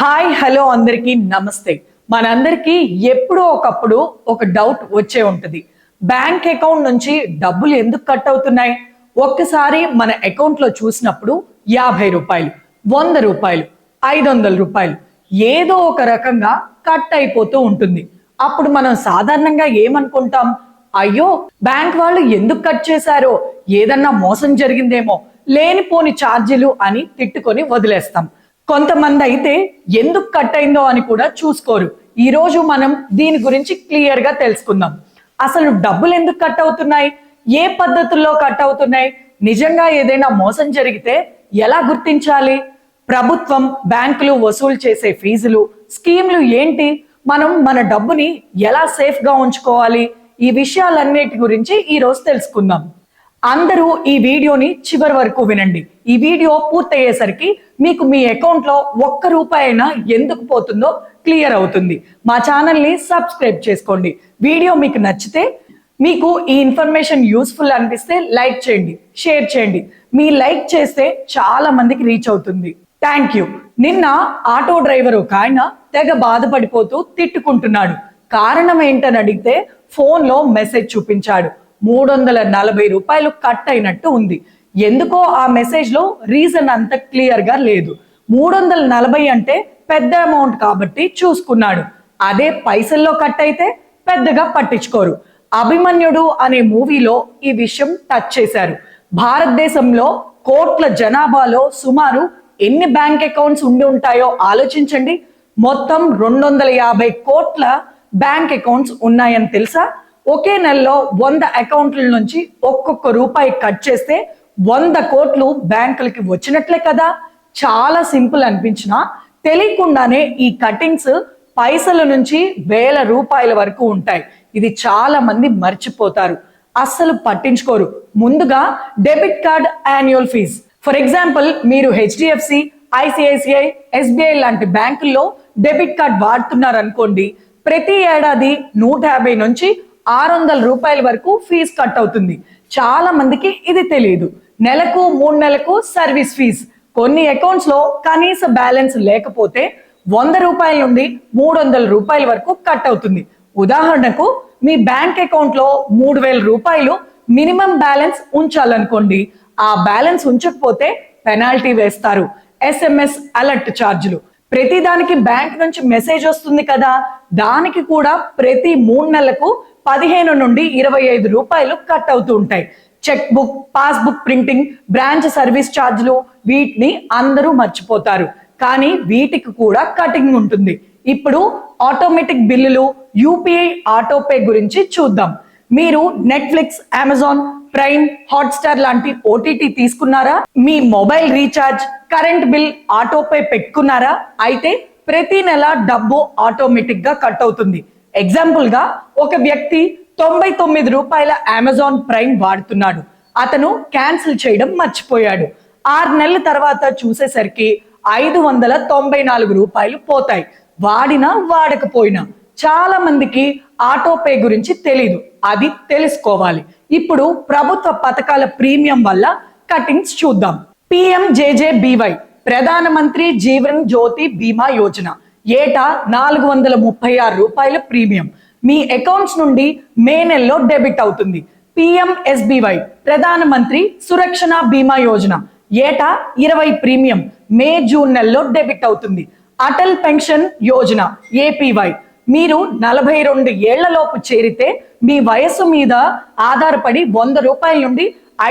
Hi hello అందరికీ నమస్తే. మనందరికీ ఎప్పుడో ఒకప్పుడు ఒక డౌట్ వచ్చే ఉంటుంది. బ్యాంక్ అకౌంట్ నుంచి డబ్బులు ఎందుకు కట్ అవుతున్నాయి? ఒక్కసారి మన అకౌంట్లో చూసినప్పుడు యాభై రూపాయలు వంద రూపాయలు ఐదు వందల రూపాయలు ఏదో ఒక రకంగా కట్ అయిపోతూ ఉంటుంది. అప్పుడు మనం సాధారణంగా ఏమనుకుంటాం? అయ్యో బ్యాంక్ వాళ్ళు ఎందుకు కట్ చేశారో? ఏదన్నా మోసం జరిగిందేమో? లేనిపోని ఛార్జీలు అని తిట్టుకొని వదిలేస్తాం. కొంతమంది అయితే ఎందుకు కట్ అయిందో అని కూడా చూసుకోరు. ఈ రోజు మనం దీని గురించి క్లియర్గా తెలుసుకుందాం. అసలు డబ్బులు ఎందుకు కట్ అవుతున్నాయి? ఏ పద్ధతుల్లో కట్ అవుతున్నాయి? నిజంగా ఏదైనా మోసం జరిగితే ఎలా గుర్తించాలి? ప్రభుత్వం బ్యాంకులు వసూలు చేసే ఫీజులు స్కీమ్లు ఏంటి? మనం మన డబ్బుని ఎలా సేఫ్గా ఉంచుకోవాలి? ఈ విషయాలన్నిటి గురించి ఈ రోజు తెలుసుకుందాం. అందరూ ఈ వీడియోని చివరి వరకు వినండి. ఈ వీడియో పూర్తయ్యేసరికి మీకు మీ అకౌంట్లో ఒక్క రూపాయి అయినా ఎందుకు పోతుందో క్లియర్ అవుతుంది. మా ఛానల్ని సబ్స్క్రైబ్ చేసుకోండి. వీడియో మీకు నచ్చితే మీకు ఈ ఇన్ఫర్మేషన్ యూస్ఫుల్ అనిపిస్తే లైక్ చేయండి షేర్ చేయండి. మీ లైక్ చేస్తే చాలా మందికి రీచ్ అవుతుంది. Thank you. నిన్న ఆటో డ్రైవర్ ఒక ఆయన తెగ బాధపడిపోతూ తిట్టుకుంటున్నాడు. కారణం ఏంటని అడిగితే ఫోన్లో మెసేజ్ చూపించాడు. మూడు వందల నలభై రూపాయలు కట్ అయినట్టు ఉంది. ఎందుకో ఆ మెసేజ్లో రీజన్ అంత క్లియర్గా లేదు. మూడు వందల నలభై అంటే పెద్ద అమౌంట్ కాబట్టి చూసుకున్నాడు. అదే పైసల్లో కట్ అయితే పెద్దగా పట్టించుకోరు. అభిమన్యుడు అనే మూవీలో ఈ విషయం టచ్ చేశారు. భారతదేశంలో కోట్ల జనాభాలో సుమారు ఎన్ని బ్యాంక్ అకౌంట్స్ ఉండి ఉంటాయో ఆలోచించండి. మొత్తం రెండు వందల యాభై కోట్ల బ్యాంక్ అకౌంట్స్ ఉన్నాయని తెలుసా? ఒకే నెలలో వంద అకౌంట్ల నుంచి ఒక్కొక్క రూపాయి కట్ చేస్తే వంద కోట్లు బ్యాంకులకి వచ్చినట్లే కదా? చాలా సింపుల్ అనిపించిన తెలియకుండానే ఈ కటింగ్స్ పైసల నుంచి వేల రూపాయల వరకు ఉంటాయి. ఇది చాలా మంది మర్చిపోతారు. అస్సలు పట్టించుకోరు. ముందుగా debit card annual fees. For example మీరు హెచ్డిఎఫ్సి ఐసిఐసిఐ ఎస్బీఐ లాంటి బ్యాంకుల్లో డెబిట్ కార్డ్ వాడుతున్నారు అనుకోండి ప్రతి ఏడాది నూట యాభై నుంచి ఆరు వందల రూపాయల వరకు ఫీజు కట్ అవుతుంది. చాలా మందికి ఇది తెలియదు నెలకు మూడు నెలలకు సర్వీస్ ఫీజ్. కొన్ని అకౌంట్స్లో కనీస బ్యాలెన్స్ లేకపోతే వంద రూపాయల నుండి మూడు వందల రూపాయల వరకు కట్ అవుతుంది. ఉదాహరణకు మీ బ్యాంక్ అకౌంట్లో మూడు వేల రూపాయలు మినిమం బ్యాలెన్స్ ఉంచాలనుకోండి. ఆ బ్యాలెన్స్ ఉంచకపోతే పెనాల్టీ వేస్తారు. ఎస్ఎంఎస్ అలర్ట్ ఛార్జీలు ప్రతి దానికి బ్యాంక్ నుంచి మెసేజ్ వస్తుంది కదా. దానికి కూడా ప్రతి మూడు నెలలకు పదిహేను నుండి ఇరవై ఐదు రూపాయలు కట్ అవుతూ ఉంటాయి. Cheque book passbook printing branch service ఛార్జీలు వీటిని అందరూ మర్చిపోతారు. కానీ వీటికి కూడా కటింగ్ ఉంటుంది. ఇప్పుడు ఆటోమేటిక్ బిల్లులు యూపీఐ ఆటోపే గురించి చూద్దాం. మీరు నెట్ఫ్లిక్స్ అమెజాన్ ప్రైమ్ హాట్స్టార్ లాంటి ఓటీటీ తీసుకున్నారా? మీ mobile recharge current bill autopay పెట్టుకున్నారా? అయితే ప్రతి నెల డబ్బు ఆటోమేటిక్గా కట్ అవుతుంది. ఎగ్జాంపుల్గా ఒక వ్యక్తి తొంభై తొమ్మిది రూపాయల అమెజాన్ ప్రైమ్ వాడుతున్నాడు. అతను క్యాన్సిల్ చేయడం మర్చిపోయాడు. ఆరు నెలల తర్వాత చూసేసరికి ఐదు వందల తొంభై నాలుగు రూపాయలు పోతాయి. వాడినా వాడకపోయినా. చాలా మందికి ఆటోపే గురించి తెలీదు. అది తెలుసుకోవాలి. ఇప్పుడు ప్రభుత్వ పథకాల ప్రీమియం వల్ల కటింగ్స్ చూద్దాం. పిఎంజేజేబీవై ప్రధానమంత్రి జీవన్ జ్యోతి బీమా యోజన. ఏటా నాలుగు వందల ముప్పై ఆరు రూపాయల ప్రీమియం. మీ అకౌంట్స్ నుండి మే నెలలో డెబిట్ అవుతుంది. పిఎంఎస్బివై ప్రధానమంత్రి సురక్షణ బీమా యోజన. ఏటా ఇరవై ప్రీమియం. మే జూన్ నెలలో డెబిట్ అవుతుంది. అటల్ పెన్షన్ యోజన. ఏపీవై మీరు నలభై రెండు ఏళ్ళలోపు చేరితే మీ వయసు మీద ఆధారపడి వంద రూపాయల నుండి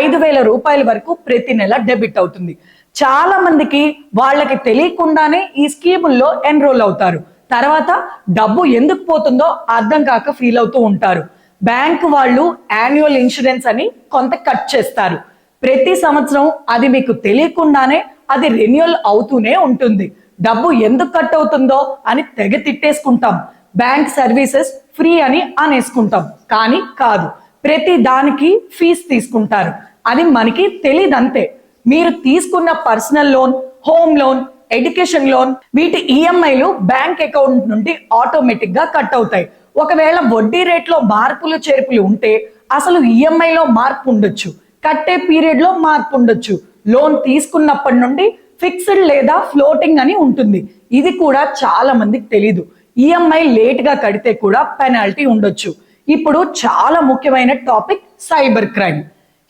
ఐదు వేల రూపాయల వరకు ప్రతి నెల డెబిట్ అవుతుంది. చాలా మందికి వాళ్ళకి తెలియకుండానే ఈ స్కీముల్లో ఎన్రోల్ అవుతారు. తర్వాత డబ్బు ఎందుకు పోతుందో అర్థం కాక ఫీల్ అవుతూ ఉంటారు. బ్యాంక్ వాళ్ళు యాన్యువల్ ఇన్సూరెన్స్ అని కొంత కట్ చేస్తారు. ప్రతి సంవత్సరం అది మీకు తెలియకుండానే అది రెన్యువల్ అవుతూనే ఉంటుంది. డబ్బు ఎందుకు కట్ అవుతుందో అని తెగ తిట్టేసుకుంటాం. బ్యాంక్ సర్వీసెస్ ఫ్రీ అని అనేసుకుంటాం. కానీ కాదు ప్రతి దానికి ఫీజు తీసుకుంటారు. అది మనకి తెలియదంతే మీరు తీసుకున్న personal loan home loan education loan వీటి ఈఎంఐలు బ్యాంక్ అకౌంట్ నుండి ఆటోమేటిక్గా కట్ అవుతాయి. ఒకవేళ వడ్డీ రేట్లో మార్పులు చేర్పులు ఉంటే అసలు ఈఎంఐలో మార్పు ఉండొచ్చు. కట్టే పీరియడ్లో మార్పు ఉండొచ్చు. లోన్ తీసుకున్నప్పటి నుండి ఫిక్స్డ్ లేదా ఫ్లోటింగ్ అని ఉంటుంది. ఇది కూడా చాలా మందికి తెలీదు. ఈఎంఐ లేట్గా కడితే కూడా పెనాల్టీ ఉండొచ్చు. ఇప్పుడు చాలా ముఖ్యమైన topic cyber crime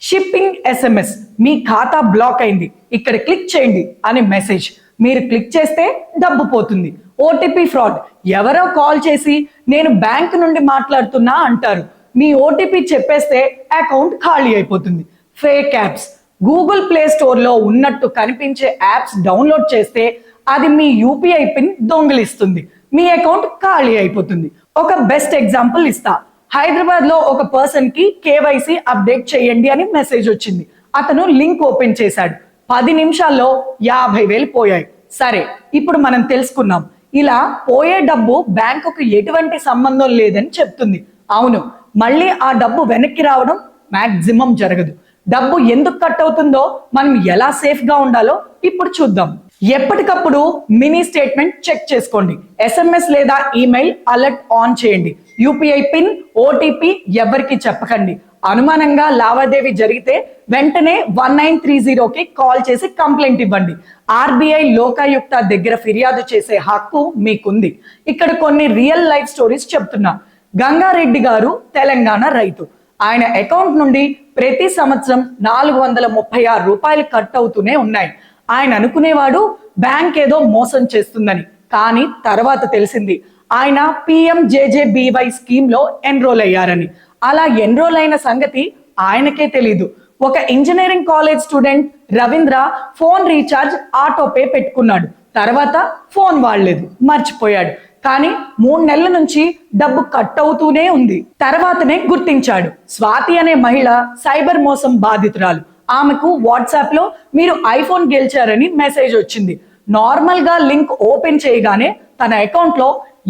shipping SMS మీ ఖాతా బ్లాక్ అయింది. ఇక్కడ క్లిక్ చేయండి అనే మెసేజ్ మీరు క్లిక్ చేస్తే డబ్బు పోతుంది. ఓటీపీ ఫ్రాడ్ ఎవరో కాల్ చేసి నేను బ్యాంక్ నుండి మాట్లాడుతున్నా అంటారు. మీ ఓటీపీ చెప్పేస్తే అకౌంట్ ఖాళీ అయిపోతుంది. ఫేక్ యాప్స్ గూగుల్ ప్లే స్టోర్లో ఉన్నట్టు కనిపించే యాప్స్ డౌన్లోడ్ చేస్తే అది మీ యూపీఐ పిన్ దొంగిలిస్తుంది. మీ అకౌంట్ ఖాళీ అయిపోతుంది. ఒక బెస్ట్ ఎగ్జాంపుల్ ఇస్తా. హైదరాబాద్లో ఒక పర్సన్కి కేవైసీ అప్డేట్ చేయండి అని మెసేజ్ వచ్చింది. అతను లింక్ ఓపెన్ చేశాడు. పది నిమిషాల్లో యాభై వేలు పోయాయి. సరే ఇప్పుడు మనం తెలుసుకున్నాం ఇలా పోయే డబ్బు బ్యాంకుకు ఎటువంటి సంబంధం లేదని చెప్తుంది. అవును మళ్ళీ ఆ డబ్బు వెనక్కి రావడం మాక్సిమం జరగదు. డబ్బు ఎందుకు కట్ అవుతుందో మనం ఎలా సేఫ్గా ఉండాలో ఇప్పుడు చూద్దాం. ఎప్పటికప్పుడు మినీ స్టేట్మెంట్ చెక్ చేసుకోండి. ఎస్ఎంఎస్ లేదా ఈమెయిల్ అలర్ట్ ఆన్ చేయండి. యూపీఐ పిన్ ఓటీపీ ఎవరికి చెప్పకండి. అనుమానంగా లావాదేవీ జరిగితే వెంటనే వన్ నైన్ త్రీ జీరోకి కాల్ చేసి కంప్లైంట్ ఇవ్వండి. ఆర్బీఐ లోకాయుక్త దగ్గర ఫిర్యాదు చేసే హక్కు మీకుంది. ఇక్కడ కొన్ని రియల్ లైఫ్ స్టోరీస్ చెప్తున్నా. గంగారెడ్డి గారు తెలంగాణ రైతు. ఆయన అకౌంట్ నుండి ప్రతి సంవత్సరం నాలుగు వందల ముప్పై ఆరు రూపాయలు కట్ అవుతూనే ఉన్నాయి. ఆయన అనుకునేవాడు బ్యాంక్ ఏదో మోసం చేస్తుందని. కానీ తర్వాత తెలిసింది ఆయన పిఎంజేజేబీవై స్కీమ్లో ఎన్రోల్ అయ్యారని. అలా ఎన్రోల్ అయిన సంగతి ఆయనకే తెలీదు. ఒక engineering college student Ravindra phone recharge autopay పెట్టుకున్నాడు. తర్వాత ఫోన్ వాడలేదు మర్చిపోయాడు. కానీ మూడు నెలల నుంచి డబ్బు కట్ అవుతూనే ఉంది. తర్వాతనే గుర్తించాడు. స్వాతి అనే మహిళ సైబర్ మోసం బాధితురాలు. ఆమెకు వాట్సాప్లో మీరు ఐఫోన్ గెలిచారని మెసేజ్ వచ్చింది. నార్మల్గా లింక్ ఓపెన్ చేయగానే తన అకౌంట్లో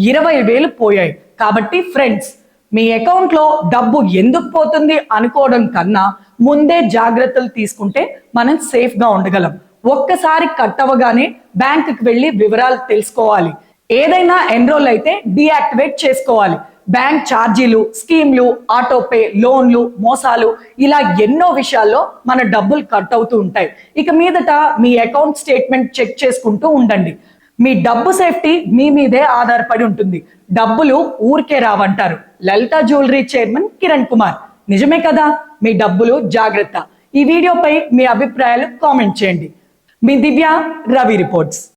ఇరవై వేలు పోయాయి. కాబట్టి ఫ్రెండ్స్ మీ అకౌంట్లో డబ్బు ఎందుకు పోతుంది అనుకోవడం కన్నా ముందే జాగ్రత్తలు తీసుకుంటే మనం సేఫ్గా ఉండగలం. ఒక్కసారి కట్ అవ్వగానే బ్యాంకుకి వెళ్ళి వివరాలు తెలుసుకోవాలి. ఏదైనా ఎన్రోల్ అయితే డీయాక్టివేట్ చేసుకోవాలి. బ్యాంక్ ఛార్జీలు స్కీమ్లు ఆటోపే లోన్లు మోసాలు ఇలా ఎన్నో విషయాల్లో మన డబ్బులు కట్ అవుతూ ఉంటాయి. ఇక మీదట మీ అకౌంట్ స్టేట్మెంట్ చెక్ చేసుకుంటూ ఉండండి. మీ డబ్బు సేఫ్టీ మీ మీదే ఆధారపడి ఉంటుంది. డబ్బులు ఊరికే రావంటారు. Lalitha jewellery chairman Kiran Kumar. నిజమే కదా? మీ డబ్బులు జాగ్రత్త. ఈ వీడియోపై మీ అభిప్రాయాలు కామెంట్ చేయండి. మీ దివ్య రవి రిపోర్ట్స్.